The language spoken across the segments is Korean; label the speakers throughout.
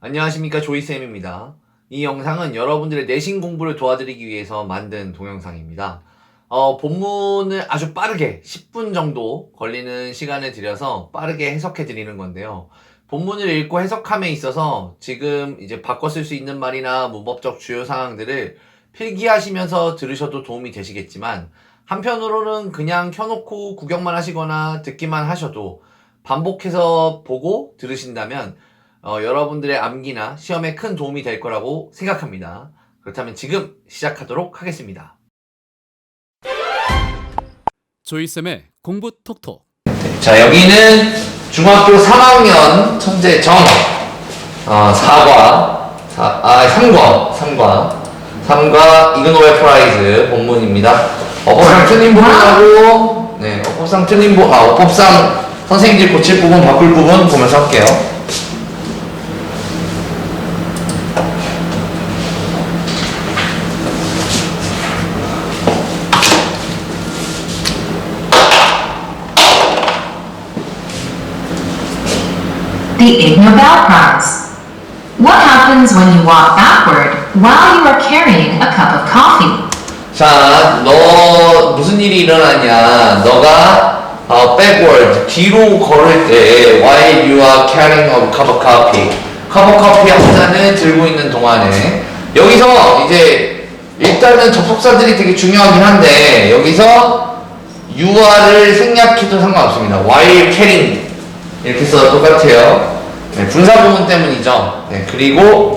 Speaker 1: 안녕하십니까 조이쌤입니다. 이 영상은 여러분들의 내신 공부를 도와드리기 위해서 만든 동영상입니다. 어, 본문을 아주 빠르게 10분 정도 걸리는 시간을 들여서 빠르게 해석해 드리는 건데요. 본문을 읽고 해석함에 있어서 지금 이제 바꿔 쓸 수 있는 말이나 문법적 주요 사항들을 필기하시면서 들으셔도 도움이 되시겠지만 한편으로는 그냥 켜놓고 구경만 하시거나 듣기만 하셔도 반복해서 보고 들으신다면 어, 여러분들의 암기나 시험에 큰 도움이 될 거라고 생각합니다. 그렇다면 지금 시작하도록 하겠습니다.
Speaker 2: 조이쌤의 공부 톡톡
Speaker 1: 자, 여기는 중학교 3학년 천재 정, 어, 4과, 4, 아, 3과, 3과, 3과 이그노벨 프라이즈 본문입니다. 어법상 틀린 부분하고, 네, 어법상 틀린 부분, 아, 어법상 선생님들이 고칠 부분, 바꿀 부분 보면서 할게요.
Speaker 3: Nobel Prize. What happens when you walk backward while you are carrying a cup of coffee?
Speaker 1: 자, 너 무슨 일이 일어나냐? 너가 어, backward 뒤로 걸을 때 while you are carrying a cup of coffee, cup of coffee 한 잔을 들고 있는 동안에 여기서 이제 일단은 접속사들이 되게 중요하긴 한데 여기서 you are를 생략해도 상관없습니다. while carrying 이렇게 써도 똑같아요. 네, 분사 부분 때문이죠. 네, 그리고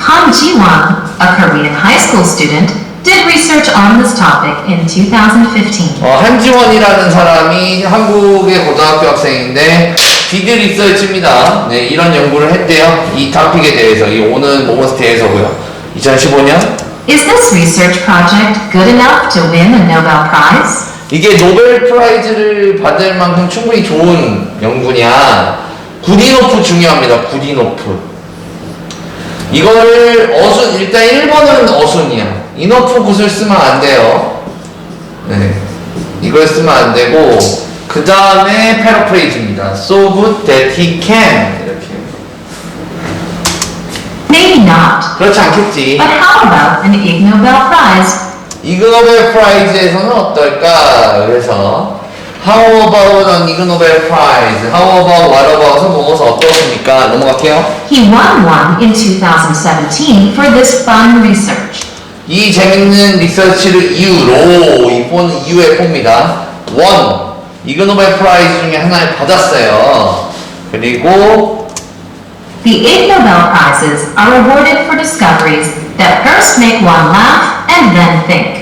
Speaker 3: Han Ji-won, a Korean high school student, did research on this topic in 2015.
Speaker 1: 어, 한지원이라는 사람이 한국의 고등학교 학생인데 디드 리서치입니다. 네, 이런 연구를 했대요. 이 토픽에 대해서 이 오는 모모스 대해서고요. 2015년
Speaker 3: Is this research project good enough to win a Nobel Prize?
Speaker 1: 이게 노벨 프라이즈를 받을 만큼 충분히 좋은 연구냐? 구디노프 중요합니다. 구디노프. 이거를 어순 일단 1번은 어순이야. 이너프 굿을 쓰면 안 돼요. 네. 이걸 쓰면 안 되고 그 다음에 패러프레이즈입니다. So good that he can 이렇게.
Speaker 3: Maybe not.
Speaker 1: 그렇지 않겠지.
Speaker 3: But how about an Ig Nobel Prize?
Speaker 1: 이그노벨 프라이즈에서는 어떨까? 그래서 How about an Ig Nobel Prize? How about what about은 뭐뭐서 어떻습니까? 넘어갈게요.
Speaker 3: He won one in 2017 for this fun research.
Speaker 1: 이 재밌는 리서치를 이유로 이번 이유에 봅니다. 원 이그노벨 프라이즈 중에 하나를 받았어요. 그리고
Speaker 3: The Ig Nobel Prizes are awarded for discoveries that first make one laugh and then think.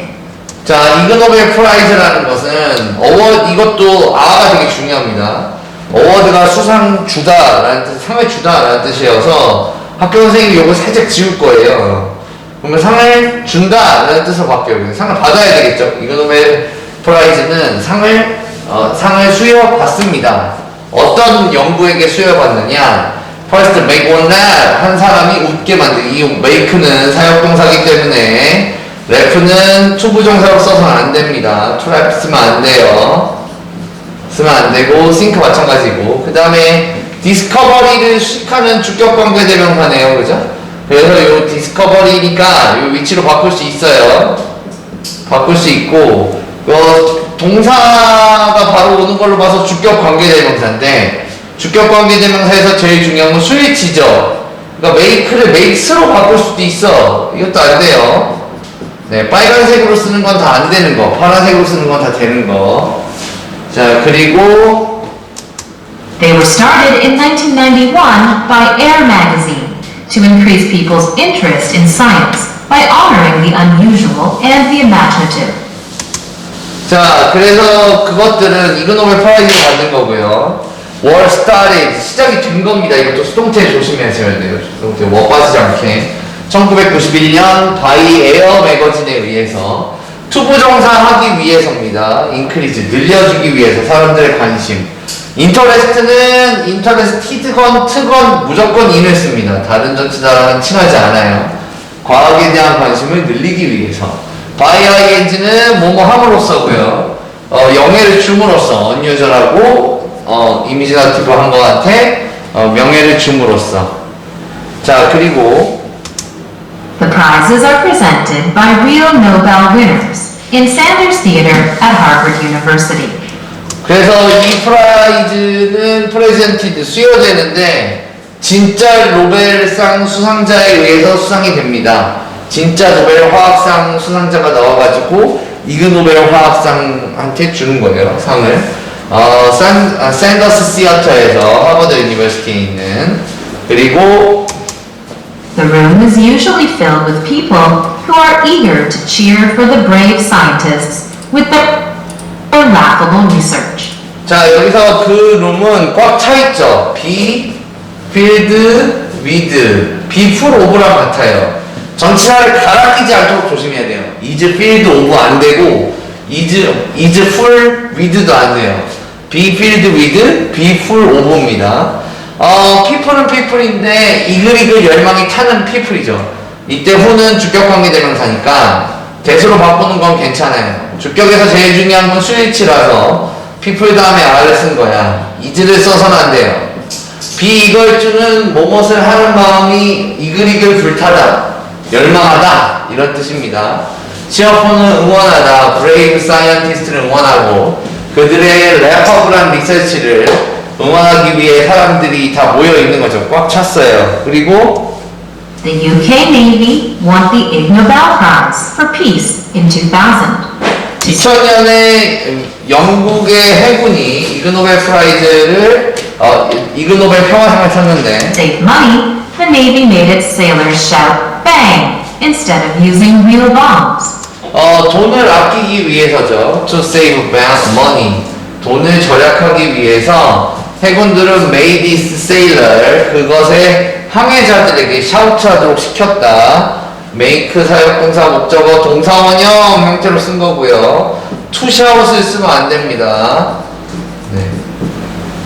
Speaker 1: 자 이그노벨 프라이즈라는 것은 어워드 이것도 아가 되게 중요합니다. 어워드가 수상 주다라는 뜻, 상을 주다라는 뜻이어서 학교 선생님이 이거 살짝 지울 거예요. 그러면 상을 준다라는 뜻으로 바뀌어요. 상을 받아야 되겠죠. 이그노벨 프라이즈는 상을 어, 상을 수여받습니다. 어떤 연구에게 수여받느냐? First make one laugh 한 사람이 웃게 만들기. 이 make는 사역동사기 때문에 래프는 초부정사로 써서는 안 됩니다. 트랩 쓰면 안 돼요. 쓰면 안 되고 싱크 마찬가지고 그 다음에 디스커버리를 수식하는 주격 관계 대명사네요 그죠? 그래서 요 디스커버리니까 요 위치로 바꿀 수 있어요 바꿀 수 있고 요 동사가 바로 오는 걸로 봐서 주격 관계 대명사인데 주격 관계 대명사에서 제일 중요한 건 스위치죠 그러니까 메이크를 메이크스로 바꿀 수도 있어 이것도 안 돼요 네 빨간색으로 쓰는 건 다 안 되는 거 파란색으로 쓰는 건 다 되는 거 자, 그리고
Speaker 3: They were started in 1991 by Air magazine to increase people's interest in science by honoring the unusual and the imaginative.
Speaker 1: 자, 그래서 그것들은 이그노벨 프라이즈를 받는 거고요. 월 started 시작이 된 겁니다. 이것도 수동태 조심하셔야 돼요. 수동태 워 빠지지 않게. 1991년 바이 에어 매거진에 의해서 투부정사 하기 위해서입니다. 인크리즈 늘려주기 위해서 사람들의 관심. 인터레스트는 인터레스티드건 트건 무조건 인을 씁니다. 다른 전치사랑은 친하지 않아요. 과학에 대한 관심을 늘리기 위해서. 바이 아이엔지는 뭐뭐 함으로써고요. 어, 영예를 줌으로써 언유절하고 어, 이미지나티브 한 거한테 어, 명예를 줌으로써 자, 그리고
Speaker 3: The prizes are presented by real Nobel winners in Sanders Theater at Harvard University.
Speaker 1: 그래서 이 프라이즈는 프레젠티드 수여되는데 진짜 노벨상 수상자에 의해서 수상이 됩니다. 진짜 노벨 화학상 수상자가 나와가지고 이그 노벨 화학상한테 주는 거예요 상을. 어, 산, 아, 샌더스 시어터에서 하버드 유니버시티에 있는 그리고
Speaker 3: The room is usually filled with people who are eager to cheer for the brave scientists with their, laughable research.
Speaker 1: 자 여기서 그 룸은 꽉 차 있죠. 비 필드 위드 비풀 오브랑 같아요. 전치사를 갈아 끼지 않도록 조심해야 돼요. 이즈 필드 오브 안 되고 이즈 이즈 풀 위드도 안 돼요. 비 필드 위드 비풀 오브입니다. 어 피플은 피플인데 이글이글 열망이 타는 피플이죠. 이때 후는 주격 관계 대명사니까 대수로 바꾸는 건 괜찮아요. 주격에서 제일 중요한 건 수일치라서 people 다음에 r을 쓴 거야. 이즈를 써서는 안 돼요. 비이걸주는 뭐뭇을 하는 마음이 이글이글 불타다, 열망하다 이런 뜻입니다. 시어포는 응원하다, 브레이브 사이언티스트를 응원하고 그들의 래퍼블한 리서치를 응원하기 위해 사람들이 다 모여 있는 거죠. 꽉 찼어요. 그리고
Speaker 3: The UK Navy won the Ig Nobel Prize for Peace in 2000.
Speaker 1: 2000년에 영국의 해군이 이그노벨 프라이즈를 어, 이그노벨 평화상을 탔는데
Speaker 3: save money, the Navy made its sailors shout bang instead of using real bombs.
Speaker 1: 어, 돈을 아끼기 위해서죠. To save money. 돈을 절약하기 위해서 해군들은 this sailor 그것에 항해자들에게 샤우트하도록 시켰다. make 사역동사 목적어 동사원형 형태로 쓴 거고요. shout을 쓰면 안 됩니다. 네.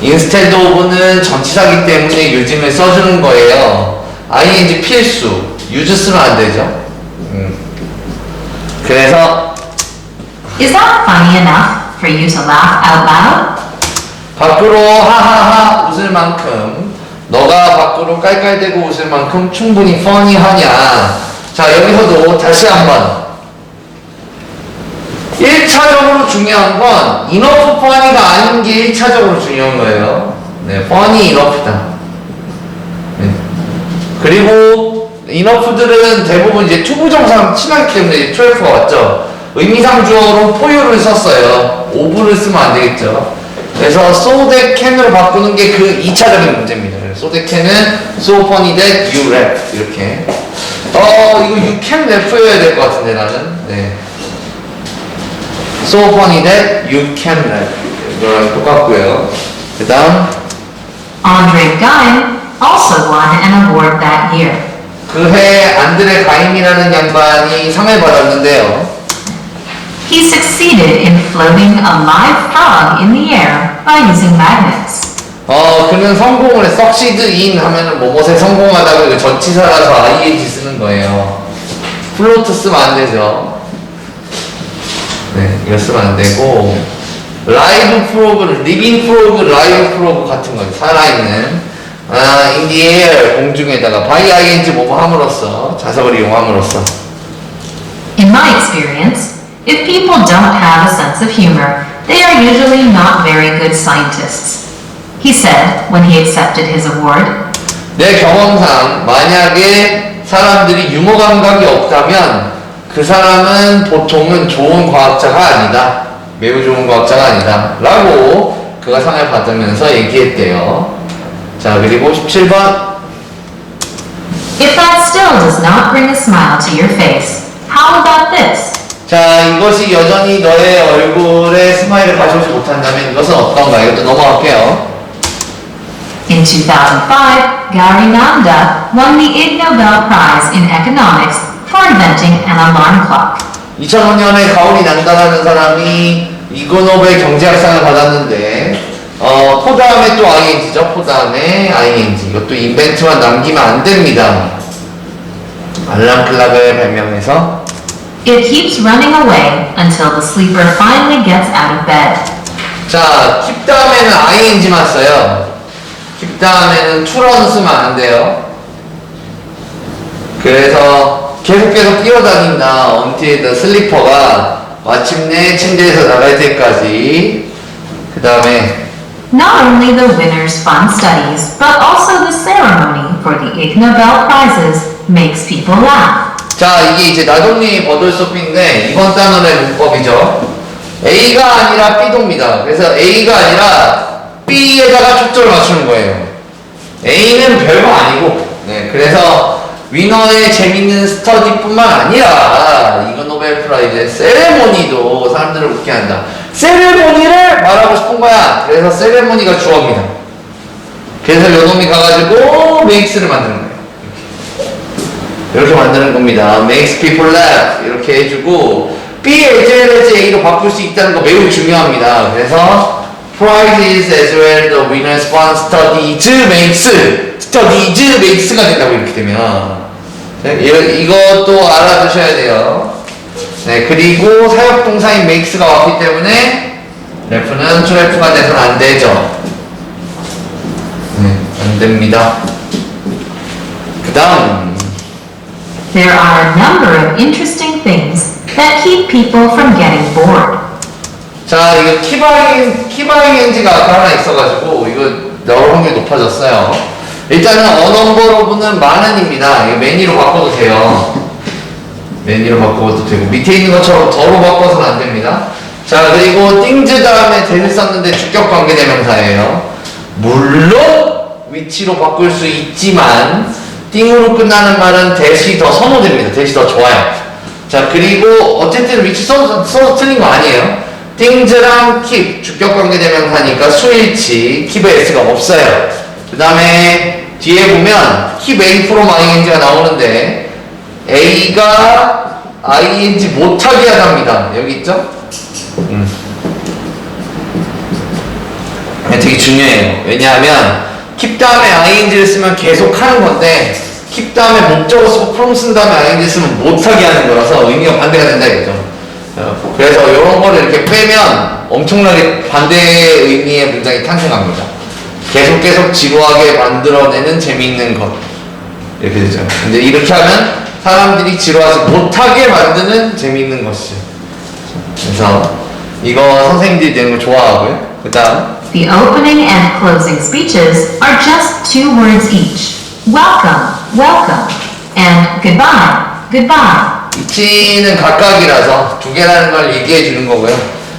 Speaker 1: instead of는 전치사기 때문에 요즘에 써주는 거예요. ing 필수. use 쓰면 안 되죠. 음. 그래서
Speaker 3: Is that funny enough for you to laugh out loud?
Speaker 1: 밖으로 하하하 웃을 만큼 너가 밖으로 깔깔대고 웃을 만큼 충분히 funny하냐? 자 여기서도 다시 한번. 1차적으로 중요한 건 enough funny가 아닌 게 1차적으로 중요한 거예요. 네 funny enough다. 네. 그리고 enough들은 대부분 이제 투부정상 친하기 때문에 이제 12가 왔죠. 의미상 주어로 포유를 썼어요. 오브를 쓰면 안 되겠죠 그래서 that can으로 바꾸는 게 그 2차적인 문제입니다. so funny that you rap 이렇게. 어 이거 you can rap여야 될 것 같은데 나는. 네. so funny that you can rap 이거랑 똑같고요. 그 다음
Speaker 3: Andre Geim also won an award that year.
Speaker 1: 그해 안드레 가임이라는 양반이 상을 받았는데요.
Speaker 3: He succeeded in floating a live frog in the air by using magnets.
Speaker 1: 어 그는 성공을 했어. succeed in 하면은 뭐뭐에 성공하다고 이거 전치사라서 ing 쓰는 거예요. 플로트 쓰면 안 되죠. 네, 이거 쓰면 안 되고 라이브 프로그, 리빙 프로그, 라이브 프로그 같은 거죠. 살아있는 아, in the air 공중에다가 by ing 뭐뭐 함으로써 자석을 이용함으로써
Speaker 3: In my experience, if people don't have a sense of humor, they are usually not very good scientists. He said when he accepted his award.
Speaker 1: 내 경험상 만약에 사람들이 유머 감각이 없다면 그 사람은 보통은 좋은 과학자가 아니다. 매우 좋은 과학자가 아니다. 라고 그가 상을 받으면서 얘기했대요. 자, 그리고 17번.
Speaker 3: If that still does not bring a smile to your face, how about this?
Speaker 1: 자, 이것이 여전히 너의 얼굴에 스마일을 가져오지 못한다면 이것은 어떤가? 이것도 넘어갈게요.
Speaker 3: In 2005, Gary Nanda won the Ig Nobel Prize in Economics for inventing an alarm clock.
Speaker 1: 2005년에 가오리 난다라는 사람이 이그노벨 경제학상을 받았는데 어, 포 다음에 또 ing죠. 포 다음에 ing. 이것도 인벤트만 남기면 안 됩니다. 알람 클락을 발명해서
Speaker 3: It keeps running away until the sleeper finally gets out of bed.
Speaker 1: 자, keep 다음에는 ing만 써요. keep 다음에는 to는 쓰면 안 돼요. 그래서 계속 계속 뛰어다닌다. until the 슬리퍼가 마침내 침대에서 나갈 때까지. 그 다음에
Speaker 3: Not only the winners' fun studies, but also the ceremony for the Ig Nobel prizes makes people laugh.
Speaker 1: 자 이게 이제 나동리 버들소피인데 이번 단원의 문법이죠. A가 아니라 B도입니다. 그래서 A가 아니라 B에다가 초점을 맞추는 거예요. A는 별거 아니고, 네, 그래서 위너의 재밌는 스터디뿐만 아니라 이거 노벨 프라이즈의 세레모니도 사람들을 웃게 한다. 세레모니를 말하고 싶은 거야. 그래서 세레모니가 주어입니다. 그래서 요놈이 가가지고 메이크스를 만드는 거예요. 이렇게 만드는 겁니다. makes people laugh 이렇게 해주고 B, H, A로 바꿀 수 있다는 거 매우 중요합니다. 그래서 prizes as well the winners fun studies makes studies makes가 된다고 이렇게 되면 네, 이- 이것도 알아두셔야 돼요. 네 그리고 사역 동사인 makes가 왔기 때문에 래프는 트래프가 돼서는 안 되죠. 네, 안 됩니다. 그 다음
Speaker 3: There are a number of interesting things that keep people from getting bored.
Speaker 1: 자, 이거 키바잉, 키바잉엔지가 아까 하나 있어가지고, 이거 나올 확률이 높아졌어요. 일단은 어넘버로브는 만은입니다. 이거 매니로 바꿔도 돼요. 매니로 바꿔도 되고, 밑에 있는 것처럼 더로 바꿔서는 안 됩니다. 자, 그리고 띵즈 다음에 대를 썼는데 주격 관계대명사예요. 물론, 위치로 바꿀 수 있지만, 띵으로 끝나는 말은 대시 더 선호됩니다. 대시 더 좋아요. 자, 그리고 어쨌든 위치 써서, 써서 틀린 거 아니에요. 띵즈랑 킵, 주격 관계대명사니까 수일치, 킵에 S가 없어요. 그 다음에 뒤에 보면 킵 A 프로 ing가 나오는데 A가 ing 못하게 하답니다. 여기 있죠? 음. 네, 되게 중요해요. 왜냐하면 킵 다음에 ing를 쓰면 계속 하는 건데 킵 다음에 목적어 쓰고 from 쓴 다음에 ing 쓰면 못하게 하는 거라서 의미가 반대가 된다 이거죠. 어, 그래서 이런 거를 이렇게 빼면 엄청나게 반대의 의미의 문장이 탄생합니다. 계속 계속 지루하게 만들어내는 재미있는 것 이렇게 되죠. 근데 이렇게 하면 사람들이 지루하지 못하게 만드는 재미있는 것이죠. 그래서 이거 선생님들이 내는 거 좋아하고요. 그 다음
Speaker 3: The opening and closing speeches are just two words each. Welcome, welcome, and goodbye, goodbye.
Speaker 1: 이치는 각각이라서 두 개라는 걸 얘기해 주는 거고요.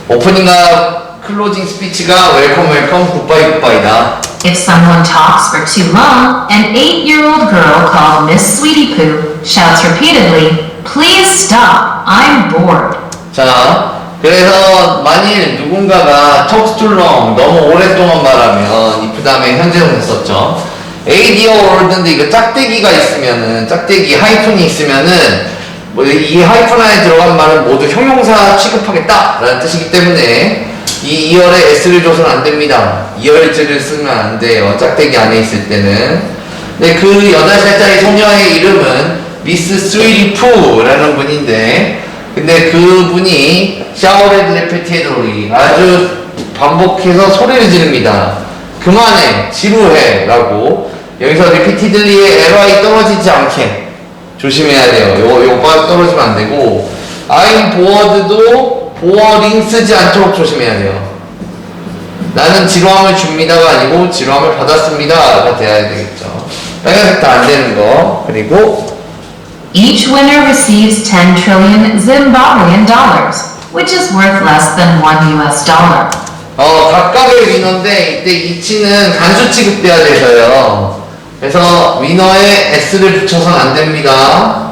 Speaker 1: 오프닝과 클로징 스피치가 웰컴 웰컴 굿바이 굿바이다.
Speaker 3: If someone talks for too long, an eight-year-old girl called Miss Sweetie Poo shouts repeatedly, Please stop, I'm bored.
Speaker 1: 자, 그래서 만일 누군가가 long 너무 오랫동안 말하면 if 다음에 현재형 eight year old인데 이거 짝대기가 있으면은 짝대기 하이픈이 있으면은 뭐 이 하이픈 안에 들어간 말은 모두 형용사 취급하겠다라는 뜻이기 때문에 이 2열에 s를 줘서는 안 됩니다. 2열즈를 쓰면 안 돼요. 짝대기 안에 있을 때는. 근데 그 8살짜리 소녀의 이름은 미스 스위리 푸라는 분인데 근데 그분이 샤워레드 레페티에더리 아주 반복해서 소리를 지릅니다. 그만해 지루해 라고 여기서 리피티들리의 LI 떨어지지 않게 조심해야 돼요. 요, 요거 떨어지면 안 되고 I'm bored도 boring 쓰지 않도록 조심해야 돼요. 나는 지루함을 줍니다가 아니고 지루함을 받았습니다가 돼야 되겠죠. 빨간색 다 안 되는 거 그리고
Speaker 3: Each winner receives 10 trillion Zimbabwean dollars, which is worth less than one US dollar.
Speaker 1: 어, 각각의 위너인데 이때 이치는 간수 취급돼야 돼서요. 그래서 위너에 S를 붙여서는 안 됩니다.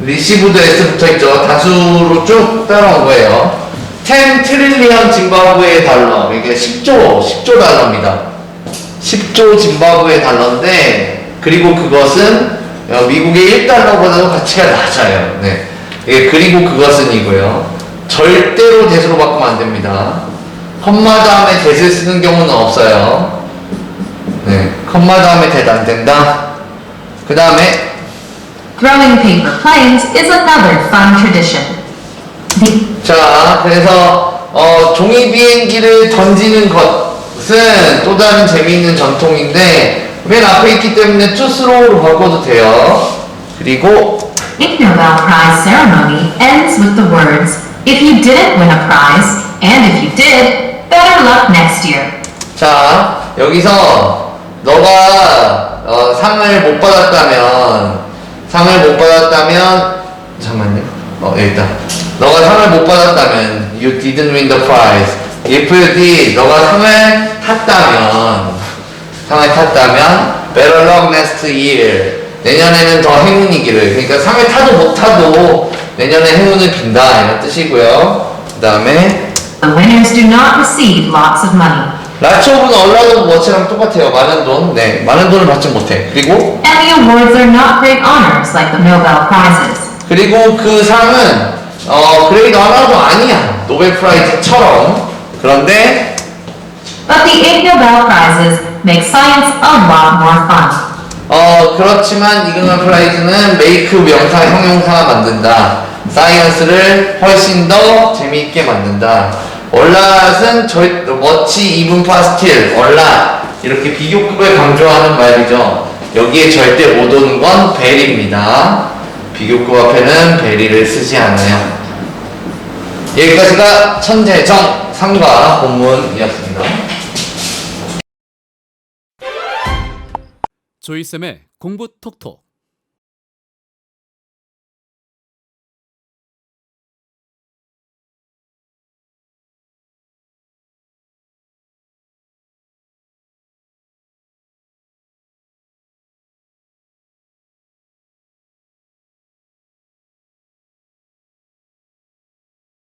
Speaker 1: 리시브도 S 붙어 있죠. 다수로 쭉 따라온 거예요. 10 트릴리언 짐바브웨 달러. 이게 10조, 10조 달러입니다. 10조 짐바브웨 달러인데, 그리고 그것은 어, 미국의 1달러보다도 가치가 낮아요. 네. 예, 그리고 그것은 이고요. 절대로 대수로 바꾸면 안 됩니다. 컴마 다음에 대를 쓰는 경우는 없어요. 네, 컴마 다음에 대도 안 된다. 그 다음에
Speaker 3: Throwing paper planes is another fun tradition. The
Speaker 1: 자, 그래서 어, 종이 비행기를 던지는 것은 또 다른 재미있는 전통인데 맨 앞에 있기 때문에 투스로우로 바꿔도 돼요. 그리고
Speaker 3: Ig Nobel Prize ceremony ends with the words, if you didn't win a prize, and if you did, better luck next year.
Speaker 1: 자 여기서 너가 어, 상을 못 받았다면 상을 못 받았다면 잠깐만요 어 여기 있다 너가 상을 못 받았다면 you didn't win the prize if you did 너가 상을 탔다면 상을 탔다면 better luck next year 내년에는 더 행운이기를 그러니까 상을 타도 못 타도 내년에 행운을 빈다 이런 뜻이고요 그 다음에
Speaker 3: The winners do not receive lots of money,
Speaker 1: 라치오브는 얼라도 워치랑 똑같아요. 많은 돈. 네, 많은 돈을 받지 못해. 그리고
Speaker 3: and the awards are not great honors like the Nobel Prizes.
Speaker 1: 그리고 그 상은 어 그레이드 하나도 아니야. 노벨 프라이즈처럼. 그런데
Speaker 3: But the Ig Nobel Prizes make science a lot more fun.
Speaker 1: 어 그렇지만 이그노 프라이즈는 메이크 명사 형용사 만든다. 사이언스를 훨씬 더 재미있게 만든다. 얼랏은 절 멋지 이분 파 스틸 얼랏 이렇게 비교급을 강조하는 말이죠. 여기에 절대 못 오는 건 벨입니다. 비교급 앞에는 벨이를 쓰지 않아요. 여기까지가 천재정 상과 본문이었습니다.
Speaker 2: 조이쌤의 공부 톡톡